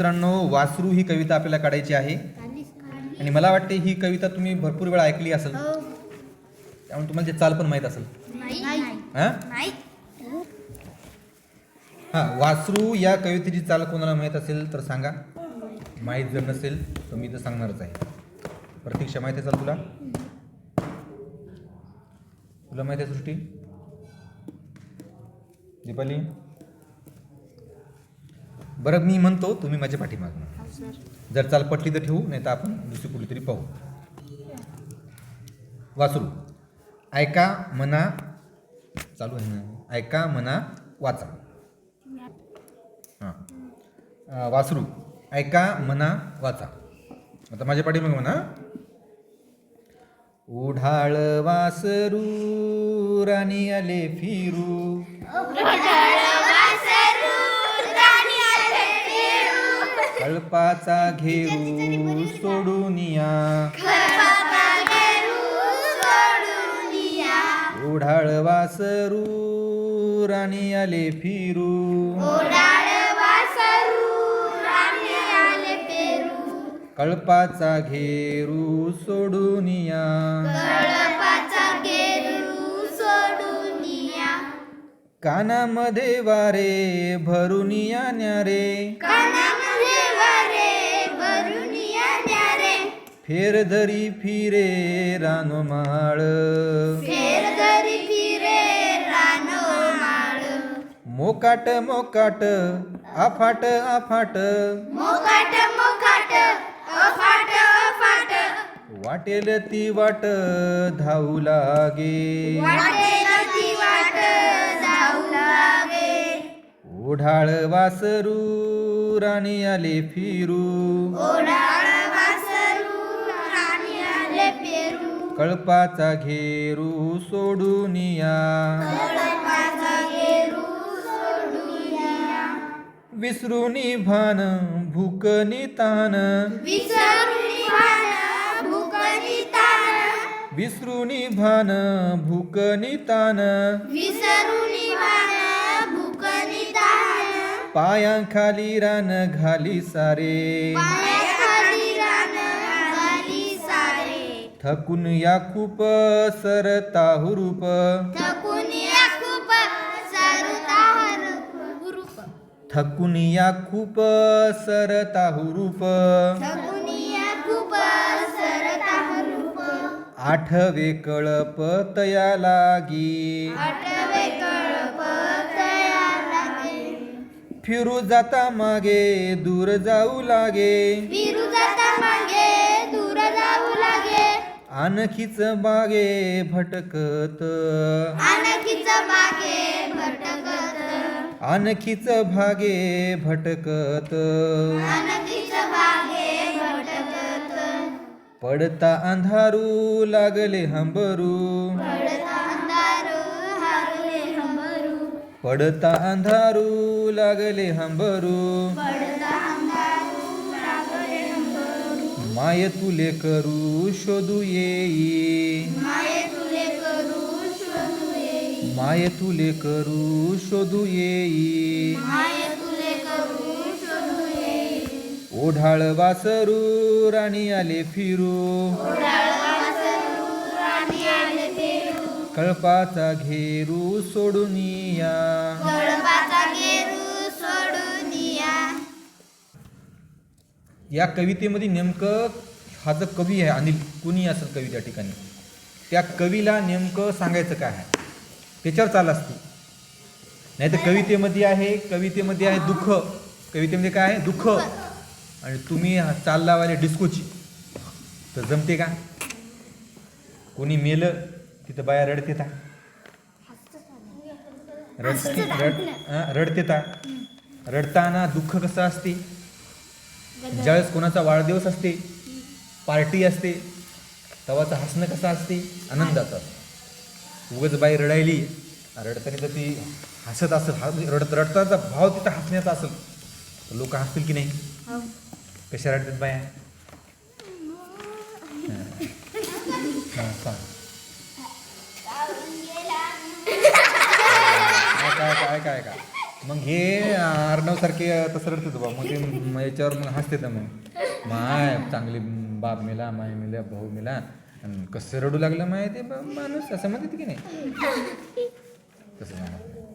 मित्रांनो वासरू ही कविता आपल्याला काढायची आहे. आणि मला वाटते ही कविता तुम्ही भरपूर वेळा ऐकली असेल. त्यामुळे तुम्हाला ते चाल पण माहीत असेल. हा? हा वासरू या कवितेची चाल कोणाला माहीत असेल तर सांगा. माहीत जर नसेल तर मी तर सांगणारच आहे. प्रतीक्षा माहिती असेल तुला? तुला माहिती आहे सृष्टी? दीपाली? बरं मी म्हणतो तुम्ही माझ्या पाठीमागं जर चाल पटली तर ठेवू नाही तर आपण दुसरी कुठली तरी पाहू. वासरू. ऐका मना चालू आहे ना? ऐका मना वाचा. हां. वासरू. ऐका मना वाचा. आता माझ्या पाठीमागं म्हणा. उढाळ वासरू राणी आले फिरू. कळपाचा घेरू सोडून या. उढाळ वासरू राणी आले फिरू. कळपाचा घेरू सोडून या. कानामध्ये वारे भरून या न्यारे. फेर धरी फिरे रानमाळ मोकाट मोकाट आफाट आफाट मोकाट मोकाट अफाट अफाट. वाटेल ती वाट धावू लागे. वाटेल ती वाट जाऊ लागे. ओढाळ वासरू राणी आले फिरू. ओढाळ कळपाचा घेरू सोडून विसरूनी भान भूकनी तान विसरुनी भान भूकनी तान पायांखाली रान घाली सारे. थकून या खूप सरता हुरूप थकून या खूप सरताहर हुरूप थकून या खूप सरता हुरूप थकून या खूप सरताहर रूप. आठवे कळप तया लागी. आठवे कळप तयार लागे. फिरू जाता मागे दूर जाऊ लागे. विरू जाता मागे दूर जाऊ लागे आणखीच बागे भटकत. आणखीच मागे भटकत. आणखीच भागे भटकत. आणखीच मागे भटकत. पडता अंधारू लागले हंबरू. पडता अंधार हारले हंबरू. पडता अंधारू लागले हंबरू. पडता अंधारू लागले हंबरू. माय तुले करू शोधू येई. माये तुले करू शोधू येई. माय तुले करू शोधू येई माये तुले करू शोधू येई ओढाळ वासरू राणी आले फिरू. कळपाचा घेरू सोडून या. या कवितेमध्ये नेमकं हा जो कवी आहे अनिल कुणी असेल कवी त्या ठिकाणी? त्या कवीला नेमकं सांगायचं काय आहे? त्याच्यावर चाल असते. नाही तर कवितेमध्ये आहे कवितेमध्ये आहे दुःख. कवितेमध्ये काय आहे? दुःख. आणि तुम्ही हा चाल डिस्कोची. तर जमते का? कोणी मेलं तिथं बाया रडते ता रडते रड रडते ता रडताना दुःख कसं असते? ज्यावेळेस कोणाचा वाढदिवस असते पार्टी असते तेव्हाचं हसणं कसं असते आनंदाचं असतं उगाच बाई रडायली रडताना तर ती हसत असेल हा रडत रडताचा भाव तिथं हसण्याचा असेल तर लोक हसतील की नाही कशा रडतात बाया हां. हां, सांग. काय काय काय काय मग हे अर्णवसारखे तसं रडतात बा मग ते म- याच्यावर मग हसते तर मग. माय चांगली बाप मेला माय मेल्या भाऊ मेला. आणि कसं रडू लागलं माय ते ब- माणूस असं म्हणतात की नाही? तसं म्हणत नाही.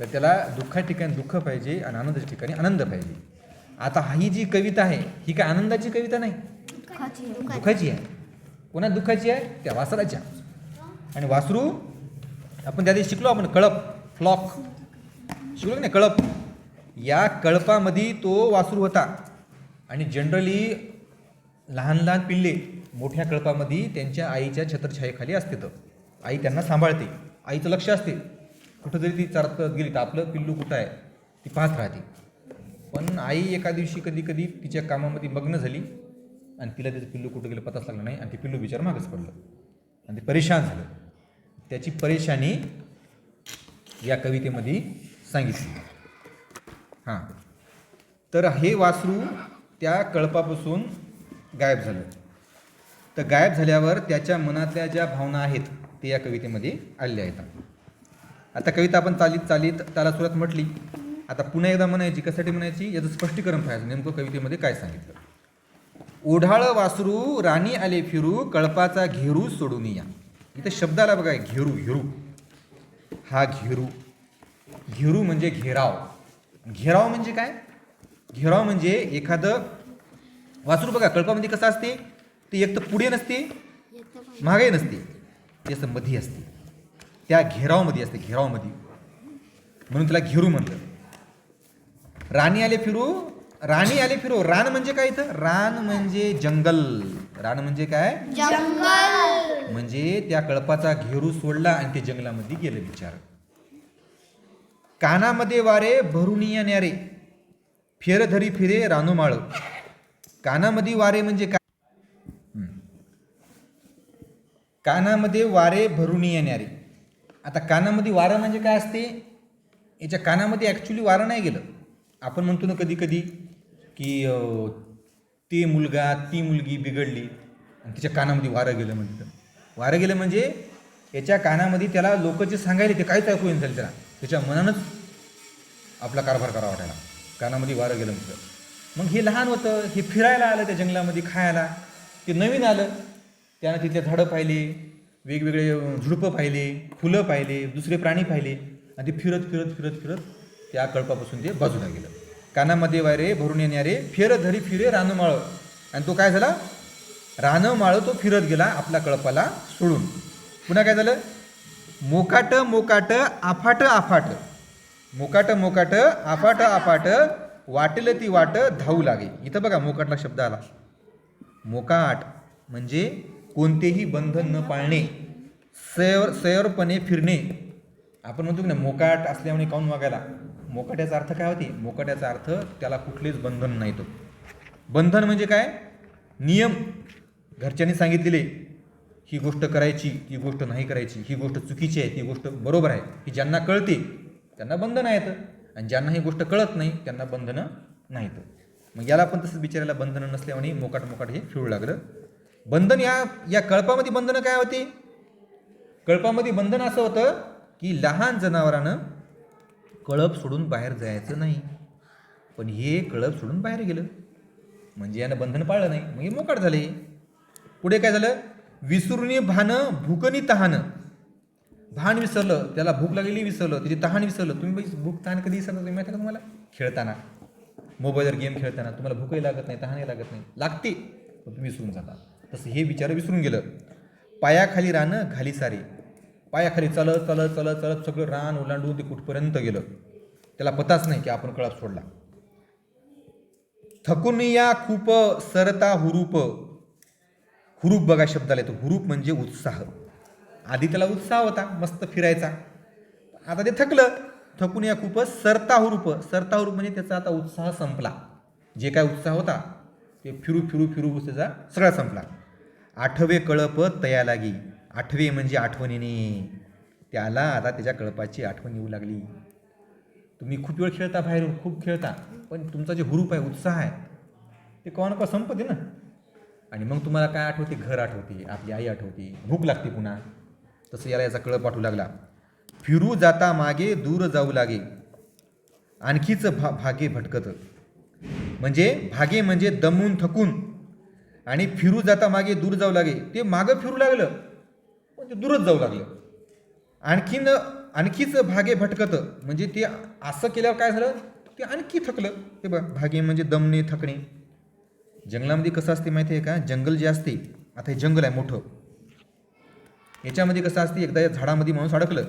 तर त्याला दुःखा ठिकाणी दुःख पाहिजे आणि आनंदाच्या ठिकाणी आनंद पाहिजे. आता ही जी कविता आहे ही काय आनंदाची कविता नाही? दुःखाची आहे. पुन्हा दुःखाची आहे? त्या वासराच्या आणि वासरू आपण त्या दिवशी शिकलो आपण कळप फ्लॉक. शिकलो नाही कळप. या कळपामध्ये तो वासरू होता. आणि जनरली लहान लहान पिल्ले मोठ्या कळपामध्ये त्यांच्या आईच्या छत्रछायेखाली असते तर आई त्यांना सांभाळते. आईचं लक्ष असते. कुठं जरी ती चरत गेली तर आपलं पिल्लू कुठं आहे? ती पाहत राहते. पण आई एका दिवशी कधी कधी तिच्या कामामध्ये मग्न झाली आणि तिला त्याचं पिल्लू कुठं गेलं पताच लागला नाही आणि ते पिल्लू विचार मागच पडलं. आणि ते परेशान झालं. त्याची परेशानी या कवितेमध्ये सांगितली. हां. तर हे वासरू त्या कळपापासून गायब झालं. तर गायब झाल्यावर त्याच्या मनातल्या ज्या भावना आहेत ते या कवितेमध्ये आलेल्या आहेत. आता कविता आपण चालीत चालीत त्याला सुरुवात म्हटली. आता पुन्हा एकदा म्हणायची कशासाठी म्हणायची? याचं स्पष्टीकरण पाहायचं. नेमकं कवितेमध्ये काय सांगितलं? ओढाळ वासरू राणी आले फिरू कळपाचा घेरू सोडून या. इथे शब्दाला बघा घेरू घेरू हा घेरू. घेरू म्हणजे घेराव. घेराव म्हणजे काय? घेराव म्हणजे एखादं वासरू बघा कळपामध्ये कसं असते? ते एक तर पुढे नसते मागे नसते ते असं मध्ये असते. त्या घेरावमध्ये असते घेरावमध्ये. म्हणून त्याला घेरू म्हणलं राणी आले फिरू राणी आले फिरू. रान म्हणजे काय इथं? रान म्हणजे जंगल. रान म्हणजे काय? जंगल. म्हणजे त्या कळपाचा घेरू सोडला आणि ते जंगलामध्ये गेलं बिचार. कानामध्ये वारे भरून येणारे फेर धरी फिरे रानोमाळ कानामध्ये वारे म्हणजे काय? कानामध्ये वारे भरून येणारे आता कानामध्ये वारं म्हणजे काय असते? याच्या कानामध्ये ॲक्च्युली वारं नाही गेलं. आपण म्हणतो ना कधी कधी की ते मुलगा ती मुलगी बिघडली आणि तिच्या कानामध्ये वारं गेलं म्हणतं वारं गेलं म्हणजे याच्या कानामध्ये त्याला लोक जे सांगायले ते काहीच ऐकू येईन झालं त्याला? त्याच्या मनानंच आपला कारभार करावा वाटायला. कानामध्ये वारं गेलं तिथं मग हे लहान होतं हे फिरायला आलं त्या जंगलामध्ये खायला. ते नवीन आलं. त्यानं तिथले झाडं पाहिले वेगवेगळे झुडपं पाहिले फुलं पाहिले दुसरे प्राणी पाहिले. आणि ते फिरत फिरत फिरत फिरत त्या कळपापासून ते बाजूला गेलं. कानामध्ये वारे भरून येणारे फेर धरी फिरे रानमाळ आणि तो काय झाला? रानमाळ तो फिरत गेला आपल्या कळपाला सोडून. पुन्हा काय झालं? मोकाट मोकाट आफाट आफाट. मोकाट मोकाट आफाट आफाट. वाटेल ती वाट धावू लागे. इथं बघा मोकाटला शब्द आला. मोकाट म्हणजे कोणतेही बंधन न पाळणे सैर सैरपणे फिरणे. आपण म्हणतो की ना मोकाट असल्यामुळे काऊन वागायला? मोकाट्याचा अर्थ काय होते? मोकाट्याचा अर्थ त्याला कुठलेच बंधन नाही तो. बंधन म्हणजे काय? नियम. घरच्यांनी सांगितलेले ही गोष्ट करायची ही गोष्ट नाही करायची ही गोष्ट चुकीची आहे ती गोष्ट बरोबर आहे ही ज्यांना कळते त्यांना बंधनं आहेत. आणि ज्यांना ही गोष्ट कळत नाही त्यांना बंधनं नाहीत. मग याला पण तसंच बिचारायला बंधनं नसल्यामुळे मोकाट मोकाट हे फिरू लागलं. बंधन या या कळपामध्ये बंधनं काय होती? कळपामध्ये बंधन असं होतं की लहान जनावरानं कळप सोडून बाहेर जायचं नाही. पण हे कळप सोडून बाहेर गेलं. म्हणजे यानं बंधन पाळलं नाही. मग हे मोकाट झाले. पुढे काय झालं? विसरुनी भानं भूकनी तहानं. भान विसरलं त्याला भूक लागलेली विसरलं त्याची तहान विसरलं. तुम्ही बाई भूक तहान कधी विसरलं तुम्ही? माहिती का तुम्हाला? खेळताना. मोबाईलवर गेम खेळताना. तुम्हाला भूकही लागत नाही तहानही लागत नाही. लागते पण तुम्ही विसरून जाता. तसं हे विचार विसरून गेलं. पायाखाली रानं घाली सारी. पायाखाली चलत चलत चलत चलत सगळं रान ओलांडून ते कुठपर्यंत गेलं? त्याला पताच नाही की आपण कळप सोडला. थकून या खूप सरता हुरूप. हुरूप बघा शब्दाला येतो. हुरूप म्हणजे उत्साह. आधी त्याला उत्साह होता मस्त फिरायचा. आता ते थकलं. थकून या खूपच सरता हुरूप सरता हुरूप म्हणजे त्याचा आता उत्साह संपला. जे काय उत्साह होता ते फिरू फिरू फिरू त्याचा सगळा संपला. आठवे कळप तया लागी. आठवे म्हणजे आठवणीने. त्याला आता त्याच्या कळपाची आठवण येऊ लागली. तुम्ही खूप वेळ खेळता बाहेरून खूप खेळता. पण तुमचा जे हुरूप आहे उत्साह आहे ते कोणा का संपते ना? आणि मग तुम्हाला काय आठवते? घर आठवते आपली आई आठवते. भूक लागते पुन्हा. तसं याला याचा कळप वाटू लागला. फिरू जाता मागे दूर जाऊ लागे. आणखीच भा भागे भटकत. म्हणजे भागे म्हणजे दमून थकून. आणि फिरू जाता मागे दूर जाऊ लागे. ते मागं फिरू लागलं. म्हणजे दूरच जाऊ लागलं. आणखीन आणखीच भागे भटकत. म्हणजे ते असं केल्यावर काय झालं? ते आणखी थकलं. ते बघ भागे म्हणजे दमणे थकणे. जंगलामध्ये कसं असते माहिती आहे का? जंगल जे असते आता हे जंगल आहे मोठं. याच्यामध्ये कसं असते एकदा या झाडामध्ये माणूस अडकलं.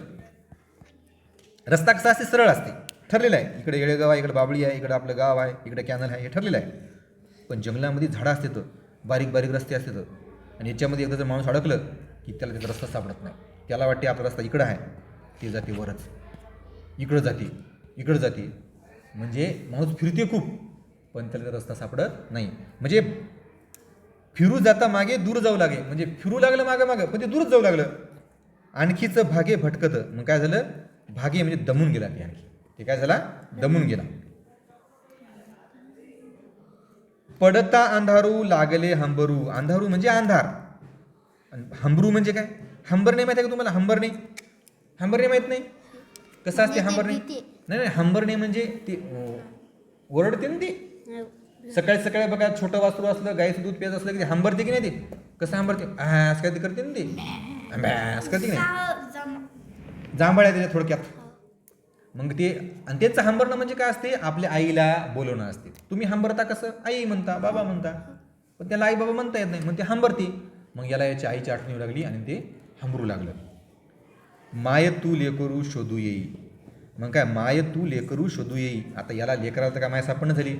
रस्ता कसा असते? सरळ असते. ठरलेला आहे. इकडे येळेगाव आहे इकडे बाबळी आहे इकडे आपलं गाव आहे इकडे कॅनल आहे हे ठरलेलं आहे. पण जंगलामध्ये झाडं असते तर बारीक बारीक रस्ते असते तर. आणि याच्यामध्ये एकदा जर माणूस अडकलं की त्याला त्याचा रस्ता सापडत नाही. त्याला वाटते आपला रस्ता इकडं आहे. ते जाते वरच. इकडं जाते. इकडं जाते. म्हणजे माणूस फिरते खूप. पण त्याला रस्ता सापडत नाही. म्हणजे फिरू जाता मागे दूर जाऊ लागे. म्हणजे फिरू लागलं मागं मागं पण ते दूरच जाऊ लागलं. आणखीच भागे भटकत. मग काय झालं? भागे म्हणजे दमून गेला ते आणखी. ते काय झाला? दमून गेला. पडता अंधारू लागले हंबरू. अंधारू म्हणजे अंधार. हंबरू म्हणजे काय? हंबरणे माहिती आहे का तुम्हाला? हंबरणे हंबरणे माहीत नाही? कसं असते हंबरणे भीती. नाही? नाही हंबरणे म्हणजे ते ओरडते ना ते. सकाळी सकाळी बघा छोटं वासरू असलं गाईचं दूध प्यायचं असलं की ते हंबरते की नाही ते? कसं हंबरते असं काय ते करते ना ते? आंब्या, असं करते की नाही? जांभळ आहे त्याच्या थोडक्यात. मग ते आणि त्याचं हंबरणं म्हणजे काय असते? आपल्या आईला बोलवणं असते. तुम्ही हंबरता कसं? आई म्हणता बाबा म्हणता. पण त्याला आई बाबा म्हणता येत नाही. मग ते हंबरते. मग याला याची आईची आठवण येऊ लागली आणि ते हंबरू लागलं. माय तू लेकरू शोधू येई. मग काय? माय तू लेकरू शोधू येई. आता याला लेकराला तर काय माय सापडणं झाली?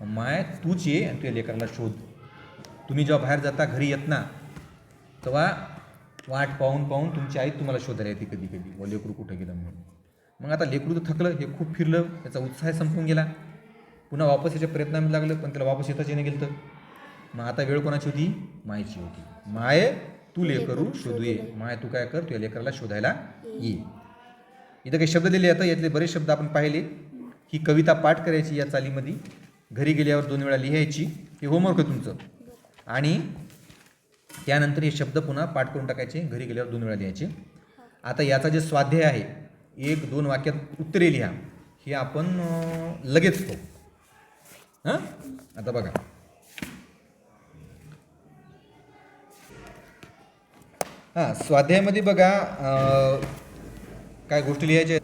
माय तूच ये आणि तुझ्या लेकराला शोध. तुम्ही जेव्हा बाहेर जाता घरी येत ना तेव्हा वाट पाहून पाहून तुमची आई तुम्हाला शोधायला येते कधी कधी व लेकरू कुठं गेलं म्हणून. मग आता लेकरू तर थकलं हे खूप फिरलं त्याचा उत्साह संपून गेला. पुन्हा वापस याच्या प्रयत्नामध्ये लागलं पण त्याला वापस येताच येणं गेलं मग आता वेळ कोणाची होती? मायची होती. माय तू लेकरू शोधू ये. माय तू काय कर तुझ्या लेकराला शोधायला ये. इथं काही शब्द दिले आता यातले बरेच शब्द आपण पाहिले. ही कविता पाठ करायची या चालीमध्ये. घरी गेल्यावर दोन वेळा लिहायची. हे होमवर्क आहे तुमचं. आणि त्यानंतर हे शब्द पुन्हा पाठ करून टाकायचे. घरी गेल्यावर दोन वेळा लिहायचे. आता याचा जे स्वाध्याय आहे एक दोन वाक्यात उत्तरे लिहा. हे आपण लगेच तो हां? आता बघा. हां स्वाध्यायामध्ये बघा काय गोष्टी लिहायच्या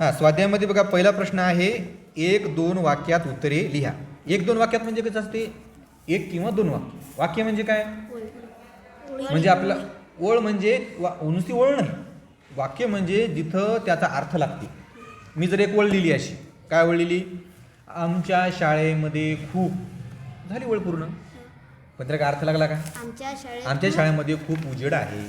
हां स्वाध्यायामध्ये बघा पहिला प्रश्न आहे एक दोन वाक्यात उत्तरे लिहा. एक दोन वाक्यात म्हणजे कसं असते? एक किंवा दोन वाक्य. वाक्य म्हणजे काय? म्हणजे आपला ओळ म्हणजे वा नुसती ओळ नाही. वाक्य म्हणजे जिथं त्याचा अर्थ लागते. मी जर एक ओळ लिहिली अशी. काय ओळ लिहिली? आमच्या शाळेमध्ये खूप झाली ओळ पूर्ण. पण त्याला काय अर्थ लागला का? आमच्या शाळेत आमच्या शाळेमध्ये खूप उजेड आहे.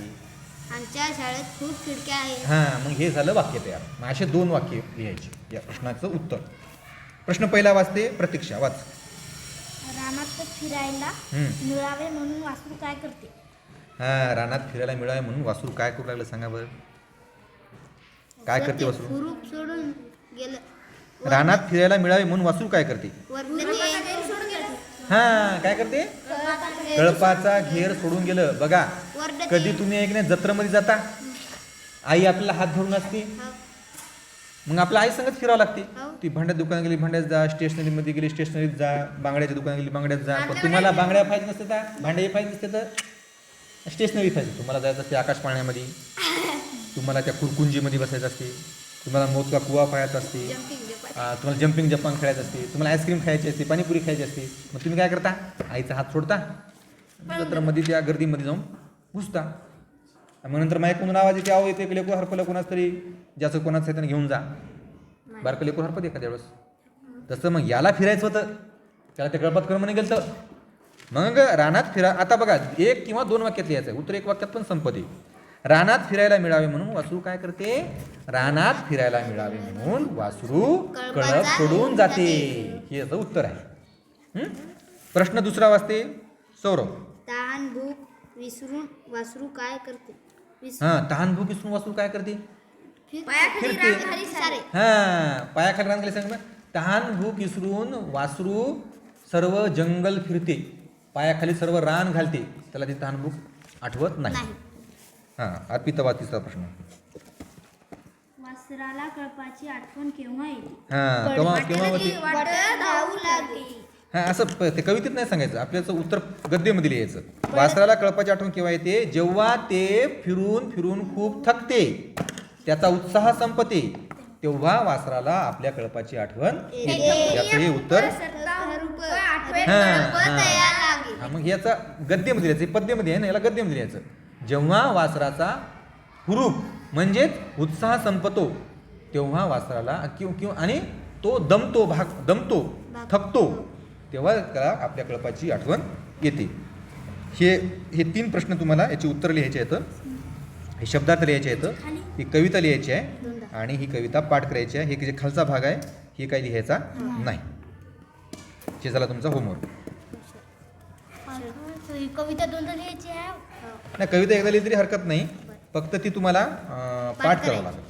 आमच्या शाळेत खूप खिडक्या आहेत. हां मग हे झालं वाक्य तयार. मग असे दोन वाक्य लिहायची. या प्रश्नाचं उत्तर. प्रश्न पहिला वाचते प्रतीक्षा वाच. रानात फिरायला हम्म. मिळावे म्हणून वासरू काय करते? हां रानात फिरायला मिळावे म्हणून वासरू काय करू लागलं सांगा बरं. काय करते वासरू? हुरूप सोडून गेलं. रानात फिरायला मिळावे म्हणून वासरू काय करते? हां काय करते? कळपाचा घेर सोडून गेलं. बघा कधी तुम्ही एक नाही जत्रेमध्ये जाता? आई आपल्याला हात धरून असते. हो. मग आपल्या आई संगत फिरावं लागते. हो. ती भांड्यात दुकानात गेली भांड्यात जा स्टेशनरीमध्ये गेली स्टेशनरीत जा बांगड्याच्या दुकानात गेली बांगड्यात जा. पण तुम्हाला बांगड्या पाहिजे नसते तर भांडे पाहिजे नसते तर स्टेशनरी पाहिजे तुम्हाला जायचं असते आकाश पाण्यामध्ये तुम्हाला त्या कुरकुंजीमध्ये बसायचं असते. तुम्हाला मोजका कुवा पाहायचा असते. तुम्हाला जम्पिंग जपान खेळायचं असते. तुम्हाला आईस्क्रीम खायची असते पाणीपुरी खायची असते. मग तुम्ही काय करता? आईचा हात सोडता? जत्रामध्ये त्या गर्दीमध्ये जाऊन घुसता. मग नंतर माहीत कोणून आवाज येते आहो येते लेकू हरपलं कोणाच तरी ज्याचं कोणाचं आहे त्यानं घेऊन जा. बारकं लेकू हरपत एखाद्या वेळेस. तसं मग याला फिरायचं होतं. त्याला ते कळपात कर म्हणे गेलं मग रानात फिरा आता बघा एक किंवा दोन वाक्यात लिहायचं आहे. उत्तर एक वाक्यात पण संपते रानात फिरायला मिळावे म्हणून वासरू काय करते? रानात फिरायला मिळावे म्हणून वासरू कळप सोडून जाते. हे याचं उत्तर आहे? प्रश्न दुसरा वाचते. सौरभ. तहान भूक विसरून वासरू काय करते? हां तहान भूक विसरून वासरू काय करते? पायाखाली फिरते. रान खाली सारे. हां पायाखाली रान सांग ना तहान भूक विसरून वासरू सर्व जंगल फिरते. पायाखाली सर्व रान घालते. त्याला ती तहान भूक आठवत नाही. हां अर्पिता वाचीचा प्रश्न. वास वासराला कळपाची आठवण केव्हा येते? हा केव्हा केव्हा होती वाट धावू लागली. हा असं प- ते कवितेत नाही सांगायचं. आपल्याचं उत्तर गद्यमध्ये लिहायचं वासराला कळपाची आठवण केव्हा येते? जेव्हा ते फिरून फिरून खूप थकते त्याचा उत्साह संपते तेव्हा वासराला आपल्या कळपाची आठवण येते. याचं हे उत्तर हा, कळप हा. तयार लागेल. हा मग याचा गद्यमध्ये लिहायचं हे पद्यमध्ये आहे ना याला गद्यमध्ये लिहायचं जेव्हा वासराचा हुरूप म्हणजेच उत्साह संपतो तेव्हा वासराला किंवा किंवा आणि तो दमतो भाग दमतो थकतो. तेव्हा त्याला आपल्या कळपाची आठवण येते. हे हे तीन प्रश्न तुम्हाला याची उत्तर लिहायचे आहेत. हे शब्दार्थ लिहायचे आहेत. ही कविता लिहायची आहे. आणि ही कविता पाठ करायची आहे. हे जे खालचा भाग आहे हे काही लिहायचा नाही. हे झाला तुमचा होमवर्क कविता दोनदा लिहायची आहे. नाही कविता एकदा लिहिली तरी हरकत नाही. फक्त ती तुम्हाला पाठ करावं लागेल.